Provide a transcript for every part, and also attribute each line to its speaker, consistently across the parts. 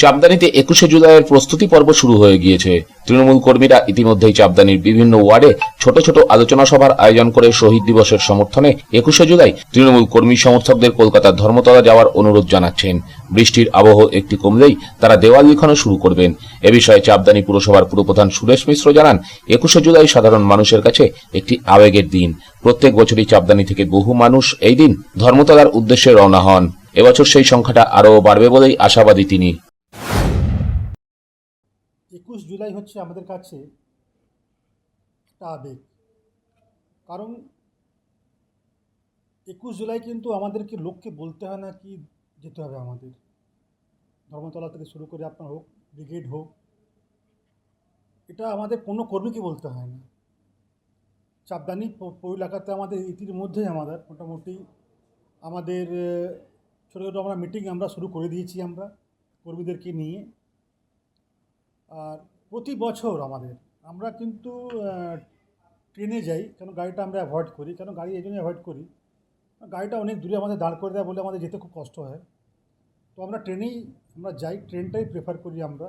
Speaker 1: চাপদানিতে একুশে জুলাইয়ের প্রস্তুতি পর্ব শুরু হয়ে গিয়েছে। তৃণমূল কর্মীরা ইতিমধ্যেই চাপদানির বিভিন্ন ওয়ার্ডে ছোট ছোট আলোচনা সভার আয়োজন করে শহীদ দিবসের সমর্থনে একুশে জুলাই তৃণমূল কর্মী সমর্থকদের কলকাতার ধর্মতলা যাওয়ার অনুরোধ জানাচ্ছেন। বৃষ্টির আবহ একটি কমলেই তারা দেওয়াল লিখানো শুরু করবেন। এ বিষয়ে চাপদানি পুরসভার পুরপ্রধান সুরেশ মিশ্র জানান, একুশে জুলাই সাধারণ মানুষের কাছে একটি আবেগের দিন। প্রত্যেক বছরই চাপদানি থেকে বহু মানুষ এই দিন ধর্মতলার উদ্দেশ্যে রওনা হন। এবছর সেই সংখ্যাটা আরও বাড়বে বলেই আশাবাদী তিনি।
Speaker 2: একুশ জুলাই হচ্ছে আমাদের কাছে একটা আবেগ। কারণ একুশ জুলাই কিন্তু আমাদেরকে লোককে বলতে হয় না কি যেতে হবে আমাদের। ধর্মতলা থেকে শুরু করে আপনার হোক, ব্রিগেড হোক, এটা আমাদের কোনো কর্মীকে বলতে হয় না। চাপদানি পৌর এলাকাতে আমাদের ইতির মধ্যেই আমাদের মোটামুটি। আমাদের ছোটো ছোটো আমরা মিটিং আমরা শুরু করে দিয়েছি আমরা কর্মীদেরকে নিয়ে। আর প্রতি বছর আমাদের, আমরা কিন্তু ট্রেনে যাই, কেন গাড়িটা আমরা অ্যাভয়েড করি, কেন গাড়ি এই জন্য অ্যাভয়েড করি, গাড়িটা অনেক দূরে আমাদের দাঁড় করে দেয় বলে আমাদের যেতে খুব কষ্ট হয়। তো আমরা ট্রেনেই, আমরা যাই, ট্রেনটাই প্রেফার করি আমরা।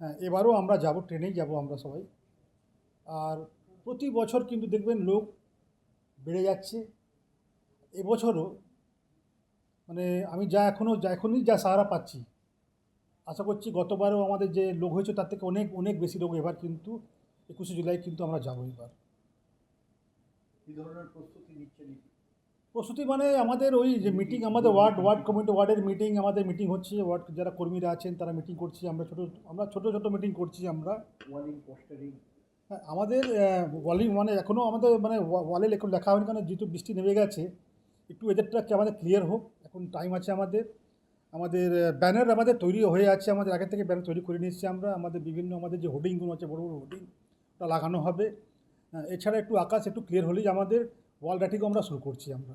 Speaker 2: হ্যাঁ এবারও আমরা যাব, ট্রেনেই যাব আমরা সবাই। আর প্রতি বছর কিন্তু দেখবেন লোক বেড়ে যাচ্ছে। এবছরও মানে আমি যা এখনও যা এখনই যা সাহারা পাচ্ছি আশা করছি গতবারও আমাদের যে লোক হয়েছে তার থেকে অনেক অনেক বেশি লোক এবার কিন্তু একুশে জুলাই কিন্তু আমরা যাব এবার।
Speaker 3: কী ধরনের প্রস্তুতি নিচ্ছেন
Speaker 2: প্রস্তুতি মানে আমাদের ওই যে মিটিং আমাদের ওয়ার্ড ওয়ার্ড কমিটি ওয়ার্ডের মিটিং আমাদের মিটিং হচ্ছে ওয়ার্ড যারা কর্মীরা আছেন তারা মিটিং করছি আমরা ছোটো আমরা ছোটো ছোটো মিটিং করছি আমরা।
Speaker 3: ওয়ালিং পোস্টারিং
Speaker 2: হ্যাঁ, আমাদের ওয়ালিং মানে এখনও আমাদের মানে ওয়া- ওয়ালে এখন লেখা হয়নি কারণ যেহেতু বৃষ্টি নেমে গেছে একটু কি আমাদের ক্লিয়ার হোক এখন টাইম আছে আমাদের। আমাদের ব্যানার আমাদের তৈরি হয়ে আছে, আমাদের আগে থেকে ব্যানার তৈরি করে নিয়েছি আমরা। আমাদের বিভিন্ন, আমাদের যে হোর্ডিংগুলো আছে, বড় বড় হোর্ডিং লাগানো হবে। এছাড়া একটু আকাশ একটু ক্লিয়ার হলেই আমাদের ওয়াল রাইটিংও আমরা শুরু করছি আমরা।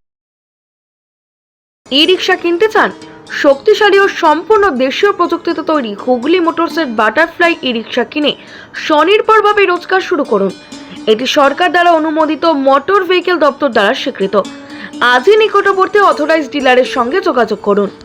Speaker 4: ই রিক্সা কিনতে চান? শক্তিশালী ও সম্পূর্ণ দেশীয় প্রযুক্তিতে তৈরি হুগলি মোটরসের বাটারফ্লাই ই রিক্সা কিনে স্বনির্ভরভাবে রোজগার শুরু করুন। এটি সরকার দ্বারা অনুমোদিত মোটর ভেহিকেল দপ্তর দ্বারা স্বীকৃত। আজই নিকটবর্তী অথরাইজ ডিলারের সঙ্গে যোগাযোগ করুন।